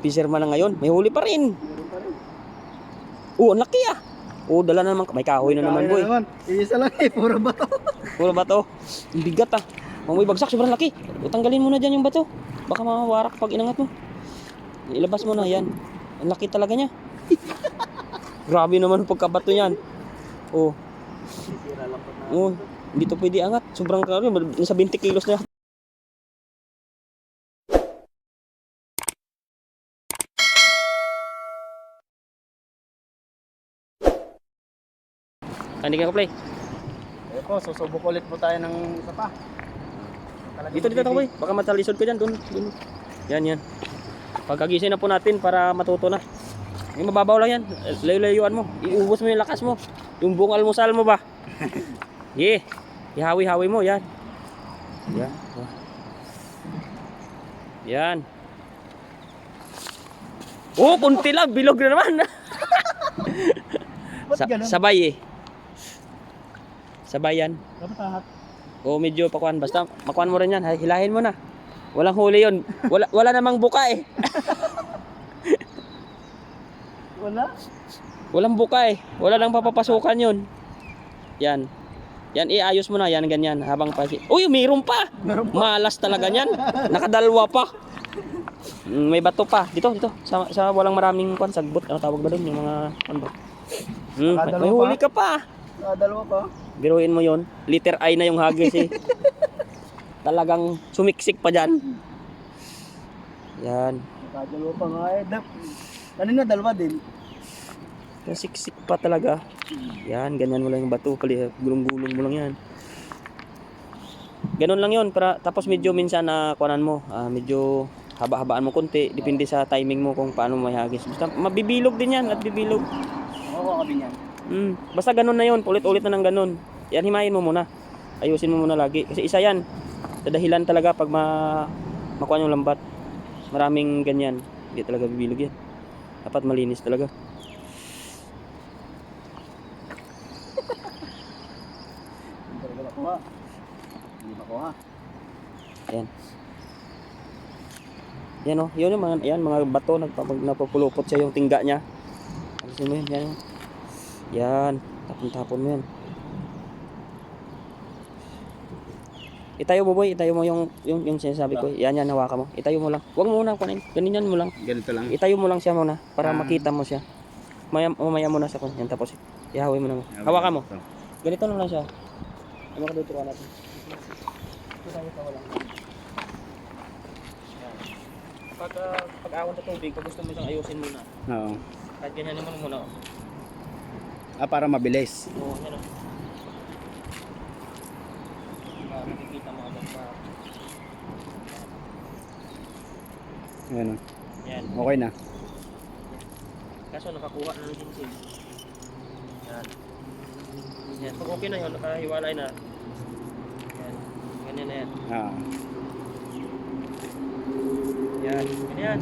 Fisherman na ngayon. May huli pa rin. Oo, ang laki ah. Oo, dala na naman. May kahoy na naman, boy. naman. Isa lang eh, puro bato. Puro bato. Ang bigat ah. Mamoy bagsak, sobrang laki. O, tanggalin mo na dyan yung bato. Baka mawarak pag inangat mo. Ilabas mo na, yan. Ang laki talaga niya. Grabe naman ang pagkabato niyan. Oh, na. oh, hindi to pwede angat. Sobrang grabe, nasa 20 kilos na. Hindi ka play. Eh po, susubok ulit po tayo ng isa pa. Talagang Dito dito boy. Baka matalisod ka diyan doon. doon. Yan yan. Pagkagising na po natin para matuto na. Yung mababaw lang yan. Layo-layuan mo. Iubos mo yung lakas mo. Yung buong almusal mo ba? Yeah. Ihawi-hawi mo. Yan. Yan. Yan. Oh, kunti lang. Bilog na naman. Sa- sabay eh. Sabay yan. Dapat lahat. O medyo pakuan basta makuan mo rin yan, hilahin mo na. Walang huli 'yon. Wala wala namang buka eh. Wala. Walang buka eh. Wala nang papapasukan 'yon. Yan. Yan iayos mo na yan ganyan habang pa Uy, mayroon pa. Meron pa. Malas talaga niyan. Nakadalwa pa. Mm, May bato pa. Dito, dito. Sa, sa walang maraming kwan, sagbot. Ano tawag ba doon? Yung mga kwan ba? Hmm, may, huli ka pa. Dalawa pa. Biruin mo yon Liter I na yung hagis eh. Talagang sumiksik pa dyan. Yan. Nakadalawa pa nga eh. Kanina dalawa din. Siksik pa talaga. Yan, ganyan mo lang yung bato. Gulong-gulong mo lang yan. Ganun lang yun. Para, tapos medyo minsan na kuanan mo. ah, medyo haba-habaan mo konti. Depende sa timing mo kung paano mo hagis. Basta mabibilog din yan at bibilog. Oo, kami niyan. Mm, basta ganun na yun. Ulit-ulit na ng ganun. Yan, himayin mo muna. Ayusin mo muna lagi. Kasi isa yan. Sa dahilan talaga pag ma makuha yung lambat. Maraming ganyan. Hindi talaga bibilog yan. Dapat malinis talaga. Hindi makuha. Hindi makuha. Ayan. Yan oh, yun yung mga, yan, mga bato, nagpapag, napupulupot siya yung tingga niya. Alisin mo yun, yan. oh. Yan, tapon-tapon mo yan. Itayo mo boy, itayo mo yung, yung, yung sinasabi ko. Yan, yan, hawakan mo. Itayo mo lang. Huwag mo muna kunin. Ganyan mo lang. Ganito lang. Itayo mo lang siya muna para Ah. makita mo siya. Maya, mamaya mo na sa kun. Yan, tapos ihawi mo na mo. Hawakan mo. Ganito lang lang siya. Ano ka dito natin? Ito tayo sa walang. Pag, uh, pag ahon sa tubig, pag gusto mo siyang ayusin muna. Oo. Kahit ganyan naman muna. oh. Ah, para mabilis. Oo, yan o. Makikita mo agad pa. O. Yan. Okay na. Kaso nakakuha na ng ginseng. Yan. Yan. Pag okay na yun, nakahiwalay na. Yan. Ganyan na yan. Ah. Yan. Ganyan.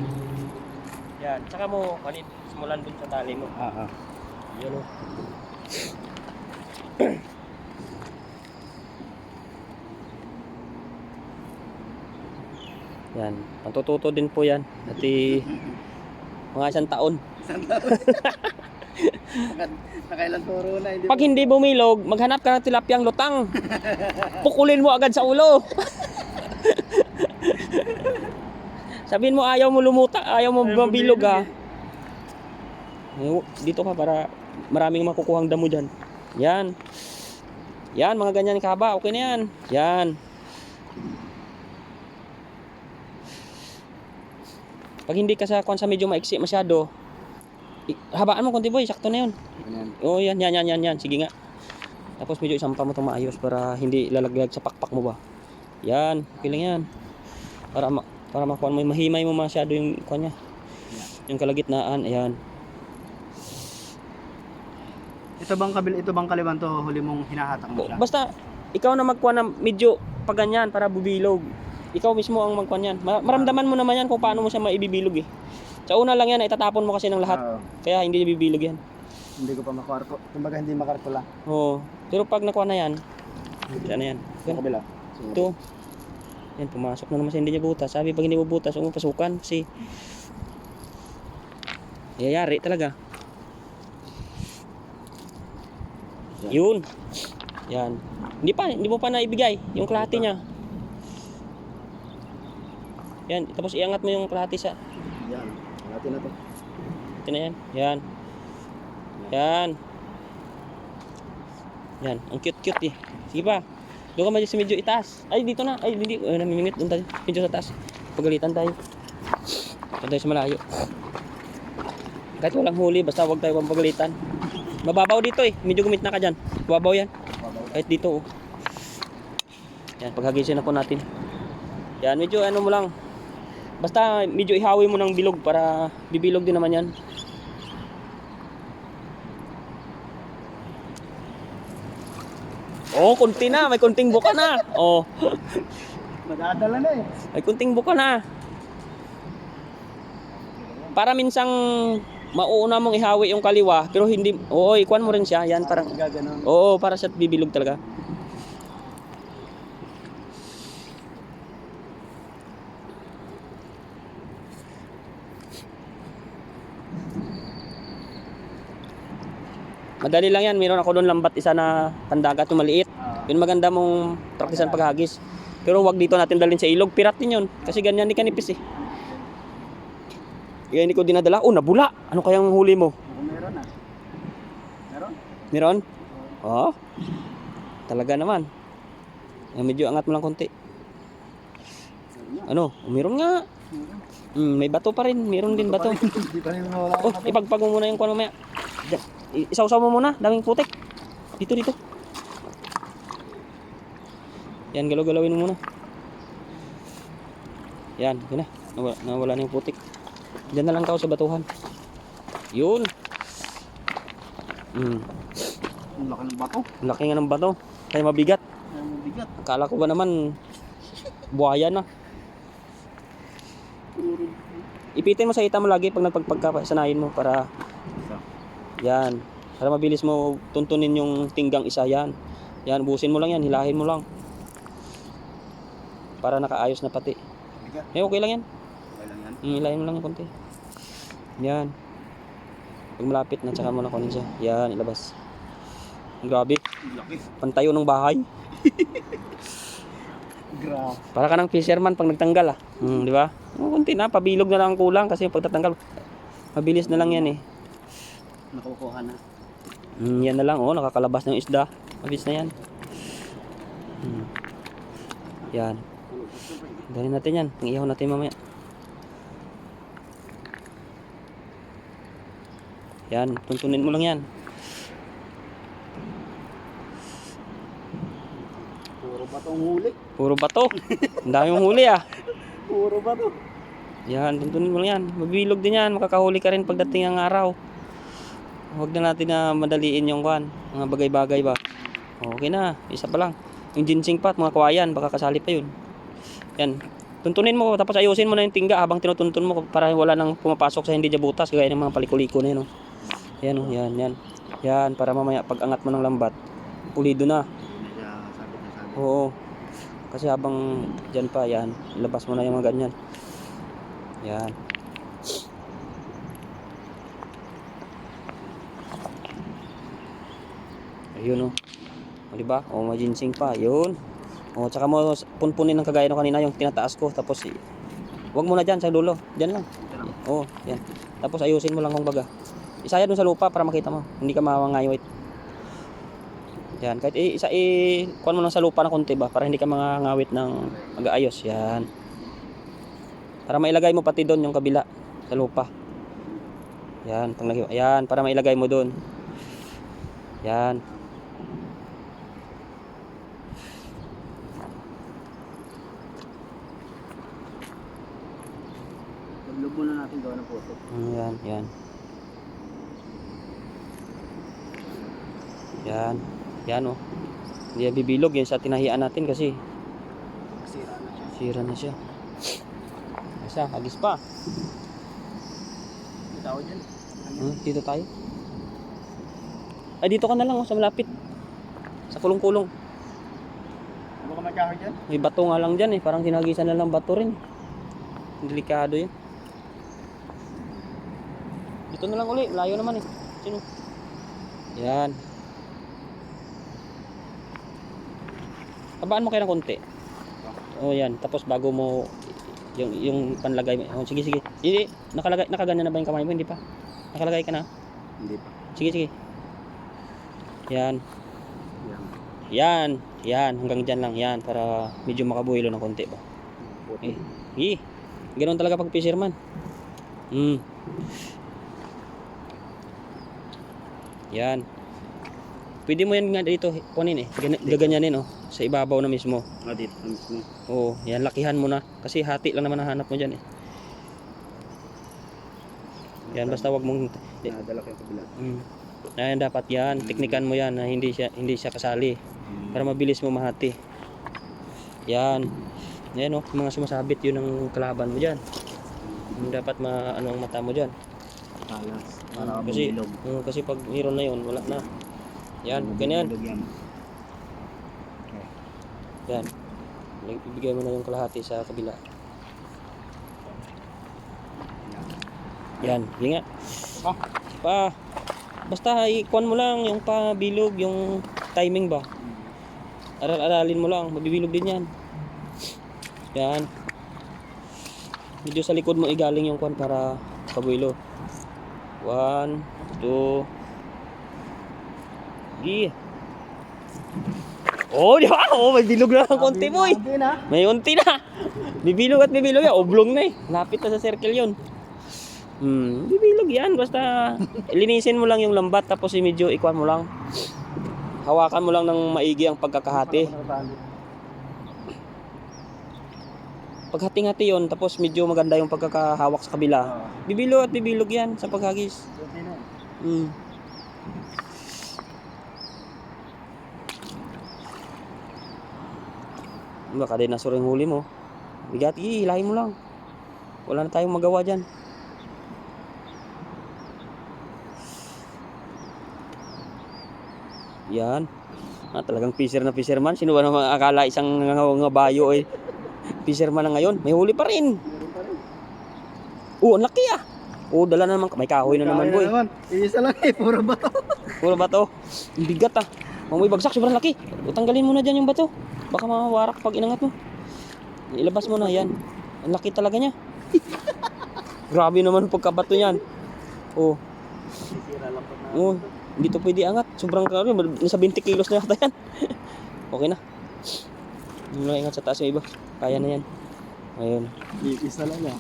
Yan. Tsaka mo, kanin, simulan dun sa tali mo. Ah, ah. Yan o. yan. Matututo din po yan. At i- mga isang taon. Nakailan turo na. Hindi Pag hindi bumilog, maghanap ka ng tilapyang lutang. Pukulin mo agad sa ulo. Sabihin mo ayaw mo lumuta, ayaw mo mabilog ha. Dito ka para maraming makukuhang damo dyan. Yan. Yan, mga ganyan kaba. Okay na yan. Yan. Pag hindi ka sa kung sa medyo maiksi masyado, habaan mo konti boy, sakto na yun. Oo, yan, yan, yan, yan, yan. Sige nga. Tapos medyo isampa mo itong maayos para hindi lalaglag sa pakpak mo ba. Yan, okay lang yan. Para ma para makuha mo, mahimay mo masyado yung kuha niya. Yung kalagitnaan, ayan. Ito bang kabil, ito bang kaliwan to huli mong hinahatak mo siya? Basta, ikaw na magkuha ng medyo pag ganyan para bubilog. Ikaw mismo ang magkuha niyan. Ma- maramdaman mo naman yan kung paano mo siya maibibilog eh. Sa una lang yan, itatapon mo kasi ng lahat. Oo. Kaya hindi bibilog yan. hindi ko pa makarpo. Kumbaga hindi makarpo lang. Oo. Pero pag nakuha na yan, yan na yan. Sa kabila. Ito. Yan, pumasok na naman sa hindi niya butas. Sabi pag hindi mo butas, huwag mo pasukan kasi Yayari talaga. Yun. Yan. Hindi pa, hindi mo pa naibigay yung kalahati niya. Yan, tapos iangat mo yung kalahati sa Yan. Natin na to. ito na yan. Yan. Yan. Yan, ang cute-cute eh. Sige pa. Doon ka medyo sa medyo itaas. Ay, dito na. Ay, hindi. Ay, namimingit. Doon tayo. Medyo sa taas. Pagalitan tayo. Doon tayo sa malayo. Kahit walang huli, basta huwag tayo pampagalitan. Mababaw dito eh. Medyo gumit na ka dyan. Mababaw yan. Kahit dito oh. Yan, paghagisin na po natin. Yan, medyo ano mo lang. Basta medyo ihawi mo ng bilog para bibilog din naman yan. Oh, kunti na. May kunting buka na. Oh, Nadadala na eh. may kunting buka na. Para minsang mauuna mong ihawi yung kaliwa, pero hindi, oo, ikuan mo rin siya. Yan, parang, Gaganon. oo, para siya bibilog talaga. Madali lang yan. Meron ako doon lambat isa na pandagat yung maliit. Yun maganda mong praktisan paghagis. Pero wag dito natin dalhin sa ilog. Pirat din yun. Kasi ganyan di kanipis eh. Kaya hindi ko dinadala. Oh, nabula. Ano kayang huli mo? Meron ah. Meron? Meron? Oo. Talaga naman. Eh, medyo angat mo lang konti. Ano? Meron nga. Mm, may bato pa rin. Meron din bato. Oh, ipagpag mo muna yung kuno mamaya. Isaw-saw mo muna. Daming putik. Dito, dito. Yan, galaw-galawin mo muna. Yan, yun na. Nawala, nawala na yung putik. Diyan na lang tao sa batuhan. Yun. Mm. Ang laki ng bato. Ang Laki nga ng bato. Kaya mabigat. Kaya mabigat. Akala ko ba naman buhaya na. Ipitin mo sa ita mo lagi pag nagpagpagkasanayin mo para yan. Para mabilis mo tuntunin yung tinggang isa yan. Yan, busin mo lang yan, hilahin mo lang. Para nakaayos na pati. Eh, okay lang yan. Okay lang yan. Mm, hilahin mo lang yung konti. Yan. Pag malapit na, tsaka mo na kunin siya. Yan, ilabas. Ang Grabe. Pantayo ng bahay. Grabe. Para ka ng fisherman pag nagtanggal ah. Hmm, di ba? Oh, kunti na, pabilog na lang ang kulang kasi pag tatanggal, mabilis na lang yan eh. Nakukuha na. Hmm, yan na lang, oh, nakakalabas ng isda. Mabilis na yan. Hmm. Yan. Dali natin yan. Ihaw natin mamaya. Yan, tuntunin mo lang yan. Puro batong huli. Puro bato. Ang dami mong huli ah. Puro bato. Yan, tuntunin mo lang yan. Mabilog din yan. Makakahuli ka rin pagdating ang araw. Huwag na natin na madaliin yung kwan. Mga bagay-bagay ba. Okay na. Isa pa lang. Yung ginseng pa at mga kawayan. Baka kasali pa yun. Yan. Tuntunin mo. Tapos ayusin mo na yung tingga habang tinutuntun mo para wala nang pumapasok sa hindi dya butas. Gaya ng mga paliko-liko na yun. Oh. Yan oh. Yan, yan. Yan. Para mamaya pag angat mo ng lambat. Pulido na. Oo. Kasi habang dyan pa, yan. Ilabas mo na yung mga ganyan. Yan. Ayun o. O diba? O may ginseng pa. Yun. O tsaka mo punpunin ng kagaya ng kanina yung tinataas ko. Tapos Huwag mo na dyan sa dulo. Dyan lang. Oo, yan. Tapos ayusin mo lang kung baga. Isaya dun sa lupa para makita mo. Hindi ka mawangayawit. Yan, kahit i- isa i kuan mo lang sa lupa ng konti ba para hindi ka mangangawit ng mag-aayos. Yan. Para mailagay mo pati doon yung kabila sa lupa. Yan, pang lagi- Yan, para mailagay mo doon. Yan. Paglog muna natin gawa ng photo. Yan, yan. Yan. Yan oh. Hindi yan bibilog yan sa tinahian natin kasi Masira na siya. sira na siya. Isa, hagis pa. May tao dyan. Hmm, dito tayo. Ay, dito ka na lang oh, sa malapit. Sa kulong-kulong. Ano ka may kahoy dyan? May bato nga lang dyan eh. Parang sinagisan na lang bato rin. Delikado yun. Dito na lang uli. Layo naman eh. Sino? Yan. Tabaan mo kayo ng konti. Oh, yan. Tapos bago mo yung yung panlagay mo. Oh, sige, sige. Hindi, nakalagay nakaganyan na ba yung kamay mo? Hindi pa. Nakalagay ka na. Hindi pa. Sige, sige. Yan. Yan. Yan. Yan. Hanggang dyan lang. Yan. Para medyo makabuhilo ng konti ba. Puti. Eh. Eh. Ganoon talaga pag fisherman. Hmm. Yan. Pwede mo yan nga dito kunin eh. Gan- Gaganyanin oh. Sa ibabaw na mismo. Ah, dito na mismo. Oo. Yan. Lakihan mo na. Kasi hati lang naman ang hanap mo dyan eh. Yan. Basta wag mong... Nadala ko yung kabila. Hmm. Yan dapat yan. Teknikan mo yan na hindi siya hindi siya kasali. Para mabilis mo mahati. Yan. Yan oh. Mga sumasabit yun ang kalaban mo dyan. Yung dapat ma ano ang mata mo dyan. Talas. Mm, Para kasi- bumilog. Oo, kasi pag meron na yun, wala na. Yan, okay na yan. Yan. Ibigay mo na yung kalahati sa kabila. Yan, yun nga. Ah. Pa. Basta ikuan mo lang yung pabilog, yung timing ba. Aral-aralin mo lang, mabibilog din yan. Yan. Medyo sa likod mo igaling yung kuan para kabuilo. 1 2 Sige. Oh, di ba? Oh, may bilog na ng konti mo eh. May unti na. Bibilog at bibilog yan. Oblong na eh. Lapit na sa circle yon. Hmm, bibilog yan. Basta linisin mo lang yung lambat tapos medyo ikuan mo lang. Hawakan mo lang ng maigi ang pagkakahati. Paghating-hati yon tapos medyo maganda yung pagkakahawak sa kabila. Bibilo at bibilog yan sa paghagis. Hmm. Baka dinosaur yung huli mo. Bigat, hihilahin mo lang. Wala na tayong magawa dyan. Yan. Ah, talagang fisher na fisherman. Sino ba naman akala isang nga- bayo eh. Fisherman na ngayon. May huli pa rin. Ang laki ah. Oo, dala na naman. May kahoy na naman boy. naman. Isa lang eh. Puro bato. Puro bato. Bigat ah. Mamoy bagsak, sobrang laki. O, tanggalin mo na dyan yung bato. Baka mawarak pag inangat mo. Ilabas mo na yan. Ang laki talaga niya. Grabe naman pagkabato niyan. Oh, oh, hindi to pwede angat. Sobrang grabe. Nasa 20 kilos na yata yan. okay na. Hindi na ingat sa taas yung iba. Kaya na yan. Ayun. Isa lang yan.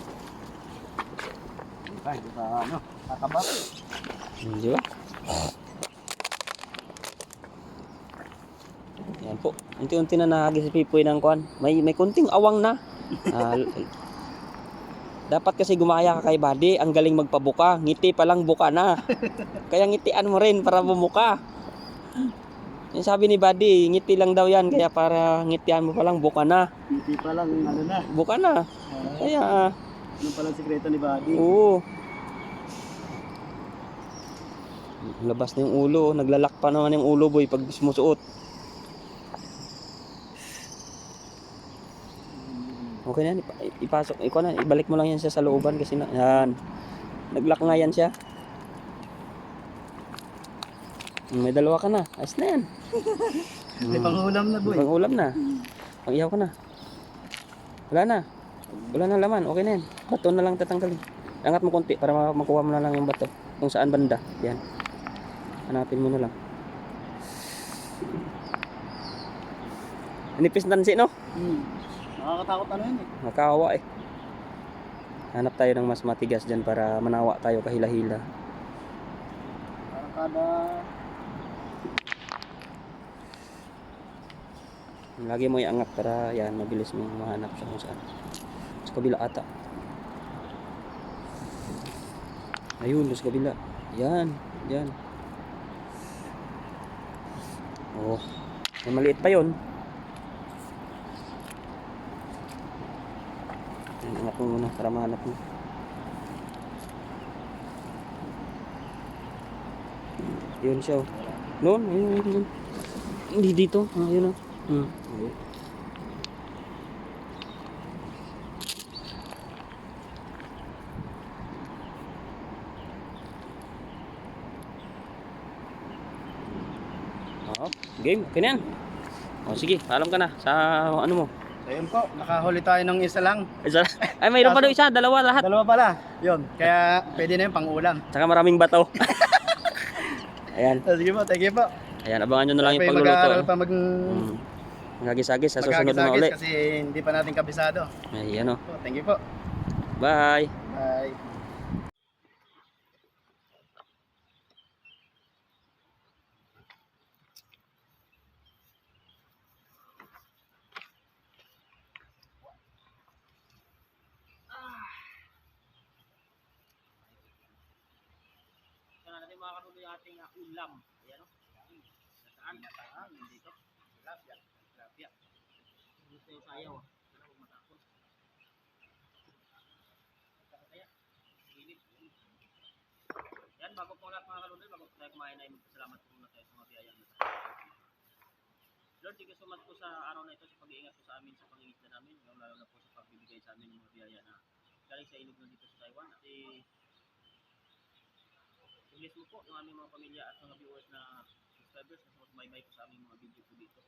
Ay, ano. Hmm, Di ba? Po. Unti-unti na nahagi si Pipoy ng kwan. May may kunting awang na. L- dapat kasi gumaya ka kay Buddy. Ang galing magpabuka. Ngiti pa lang buka na. Kaya ngitian mo rin para bumuka. Yung sabi ni Buddy, ngiti lang daw yan. Kaya para ngitian mo pa lang buka na. Hindi pa lang, ano na. Buka na. Ah, Kaya, ah, Ano pala sikreto ni Buddy? Oo. Labas na yung ulo. Naglalak pa naman yung ulo boy pag sumusuot. Okay na yan. Ipa- ipasok. Ikaw na. Ibalik mo lang yan siya sa looban kasi na. Yan. Naglak nga yan siya. May dalawa ka na. Ayos na yan. May panghulam na boy. Pang ulam na. Pang ihaw ka na. Wala na. Wala na laman. Okay na yan. Bato na lang tatanggalin. Angat mo konti para ma- makuha mo na lang yung bato. Kung saan banda. Yan. Hanapin mo na lang. Nipis tansi, no? Hmm. Nakakatakot ano yun eh. Nakawa eh. Hanap tayo ng mas matigas dyan para manawa tayo kahila-hila. Parang kada... Lagi mo iangat para yan, mabilis mo mahanap siya kung saan. Sa kabila ata. Ayun, doon sa kabila. Yan, yan. Oh, may maliit pa yon. Ayan, ako muna para mahanap mo. Yun siya. Oh. Noon, ayun, ayun, ayun. Hindi dito. Ah, yun ah. Hmm. Oh, game, ganyan. O oh, sige, alam ka na sa ano mo. Ayun po, nakahuli tayo ng isa lang. Isa, ay, mayroon pa doon isa, dalawa lahat. Dalawa pala. Yun, kaya pwede na yung pang-ulam. Saka maraming bato. Ayan, Ah, Sige po, thank you po. ayan, abangan nyo na lang yung pa pagluluto. mag-aaral eh. pa mag... Mm. Magagis-agis sa susunod na magkakisagis uli. kasi hindi pa natin kabisado. Ayan o. Po, thank you po. Bye. Bye. Ito na natin mga kanuloy ating uh, ulam. Ayan o. Saan? Saan? Dito. Tilapia. Tilapia. Gusto yung sayaw. Ito na, huwag matapon. Kaya, silip. Yan, bago po lahat mga kanuloy, bago tayo kumain ay magpasalamat po muna tayo sa mga biyayang nasa Lord, thank you so much po sa araw na ito sa pag-iingat po sa amin sa pangingisda namin, lalo na po sa pagbibigay sa amin ng mga biyaya na galing sa ilog na dito sa Taiwan. At eh, i-bless mo po ng aming mga pamilya at mga viewers na subscribers na sumusubaybay po sa aming mga video po dito.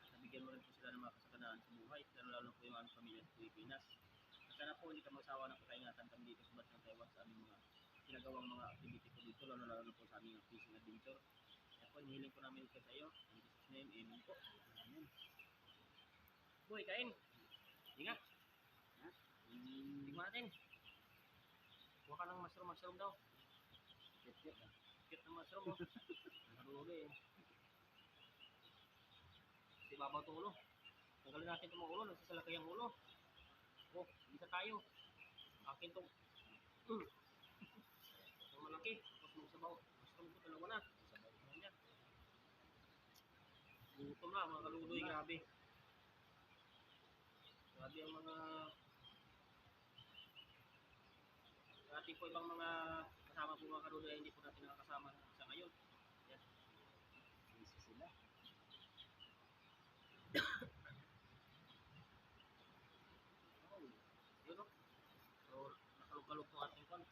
At nabigyan mo rin po sila ng mga kasaganaan sa buhay, lalo lalo po yung aming pamilya sa Pilipinas. At sana po hindi ka magsawa na pakaingatan kami dito sa Batang Taiwan sa aming mga ginagawang mga activity po dito, lalo lalo po sa aming mga fishing adventure. Kaya po, hinihiling po namin ito sa iyo. In Jesus' name, amen po. Amen. Boy, kain. Ingat. Ha? Tingnan natin. Kuha ka ng mushroom-mushroom daw. Cute ng mushroom mo. Nakaduli eh. Kasi babaw itong ulo. Tanggalin natin itong ulo. Nagsasalakay ang ulo. Oh, isa tayo. Akin itong... Mm. Itong malaki. Tapos magsabaw. Mushroom ko dalawa na. Sabaw ko na. Gutom na mga kaluloy. Grabe. Grabe ang mga... Dati po ibang mga kasama po mga karuloy ay hindi po natin nakakasama sa ngayon. Yan. Busy sila. oh, yun o. So, nakalog-kalog po ating kon.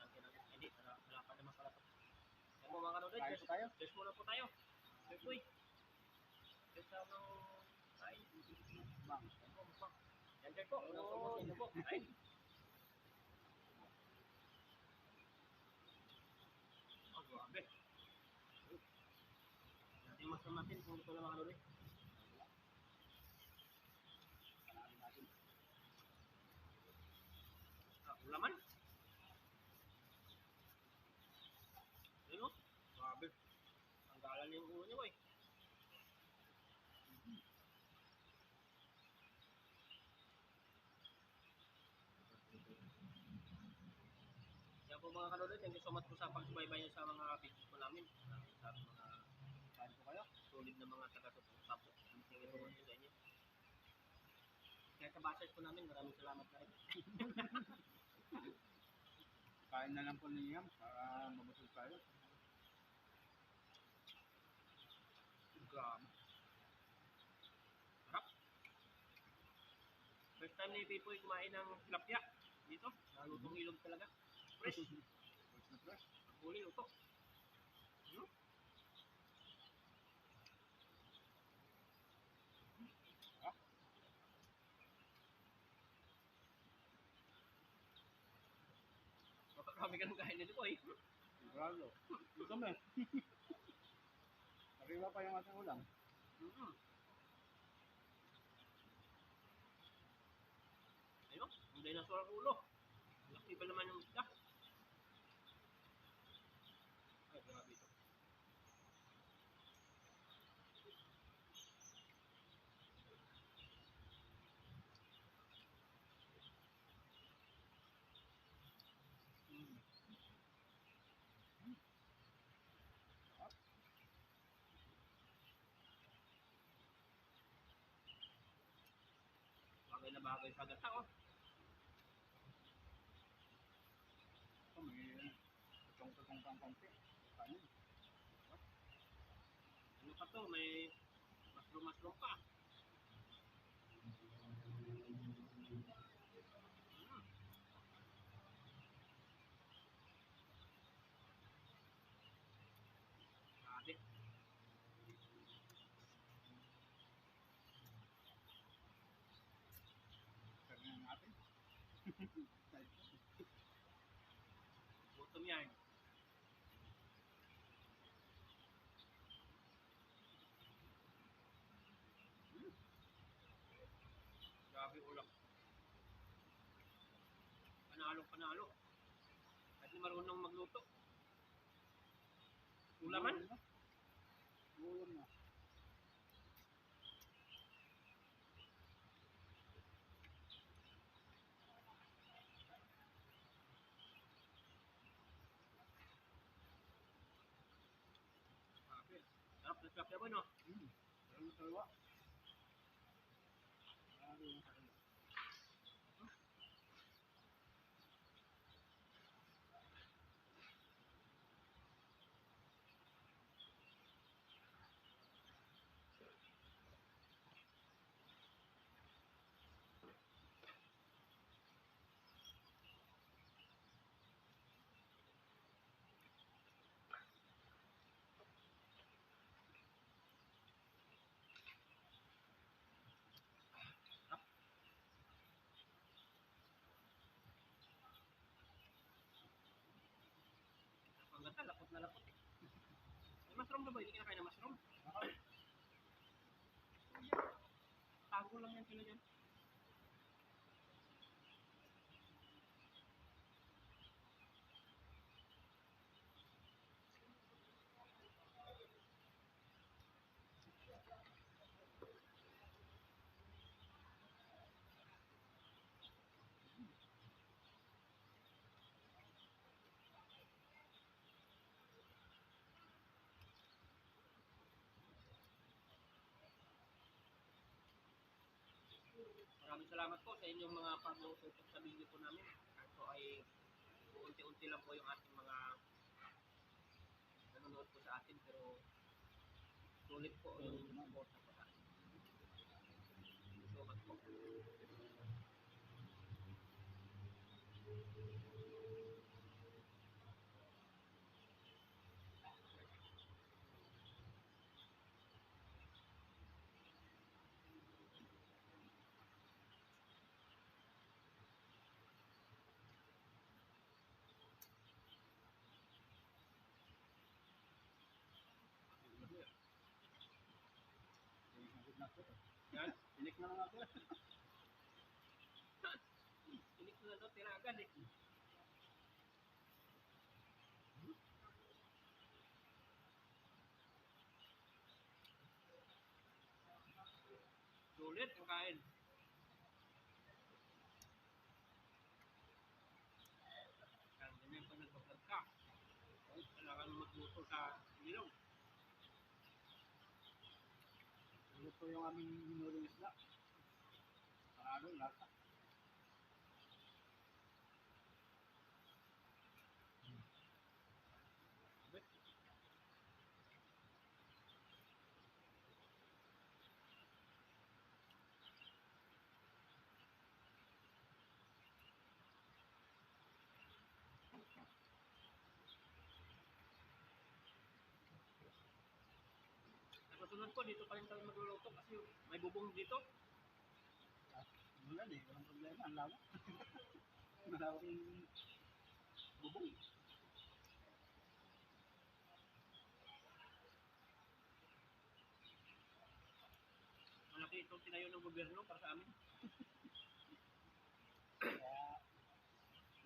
Saan ka na? Hindi, wala wala pa naman pala. Yan po mga karuloy. Kain po tayo. Cheers muna po tayo. Cheers boy. Cheers tayo ng kain. Bang. Yan po, bang. Yan cheers po. Unang promotion po. Kain. Natin mas natin kung ito lang ano rin. Ah, ulaman. Ayun o. Grabe. Ang galan niya yung ulo niya, boy. Kaya po mga kalulod, thank you so much po sa pagsubaybay niyo sa mga videos po namin. Sa mga kain po kayo. Solid na mga taga-tapos. Thank you so much sa inyo. Kaya sa po namin, maraming salamat na rin. Kain na lang po ninyo yan para mabusog tayo. Grabe. Sarap. First time ni Pipoy kumain ng tilapia dito. Nalutong ilog talaga. Fresh. Fresh na fresh. Huli luto. Hmm? Marami nito, boy. Sigurado. Gusto mo eh. Arriba pa yung ating ulam. Mm-hmm. Ayun, ang dinosaur ang ulo. Laki pa naman yung isda. Bagay sa gata, oh. Ito may tutong-tutong pang konti. Kanin. Ano pa to? May mushroom-mushroom pa. Gutom yan. Hmm. Grabe ulam. Panalo, panalo. At marunong magluto. Ulaman? Ulam na. Grabe. Sarap na sarap yan, no? Hmm. Sarap na sarwa. Grabe yung sarwa. Ang ganda, lapot na lapot eh. May mushroom ba ba? Hindi ka nakain ng mushroom? Tago lang yan sila dyan. Maraming salamat po sa inyong mga pag-uusap sa video po namin. Ito ay unti-unti lang po yung ating mga nanonood po sa atin pero sulit po yung support na po sa atin. Salamat po. Nakit na ako. Yan. Ako. Tinik na daw, tira agad eh. Sulit ang kain. Kaya ganyan pag nagbablog ka, kailangan magluto sa ilong. Ito yung aming minulong isla. Parado, lasa. Sa susunod po, dito pa rin kami magluluto kasi may bubong dito. Wala eh, walang problema. Ang lawak. Malawak yung bubong. Malaki itong tinayo ng gobyerno para sa amin. Kaya,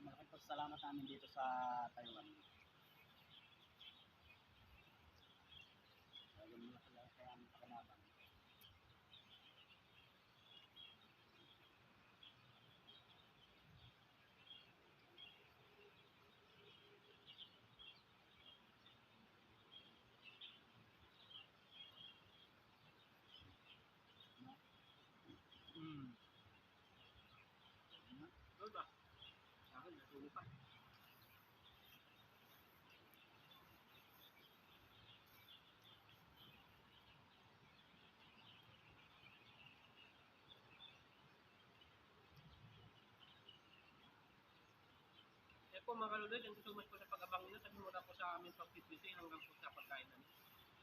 malaking pagsalamat namin dito sa Taiwan. Kaya ganun na sila kaya aming pakinaban. Hmm. Ano? Ano ba? Sa akin, natulog pa. Eh po mga kalulod, thank you so much po sa pag-abang nyo. Sabi muna po sa aming pag-fitbisi hanggang po sa pagkain namin.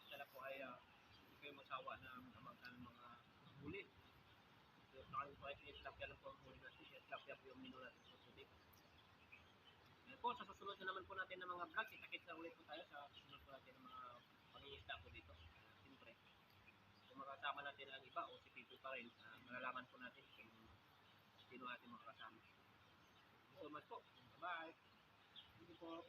Sana po ay uh, hindi kayo masawa na magkano mga huli. So, sa akin po ay tilapia lang po ang huli natin. Tilapia po yung menu natin po sa susunod na naman po natin ng mga vlog. Kita-kits na ulit po tayo sa susunod po natin ng mga pangingisda po dito. Uh, Siyempre, kung makasama natin ang iba o si Pipo pa rin, ah, malalaman po natin kung sino ating mga kasama. So much po. Bye-bye. Hindi po.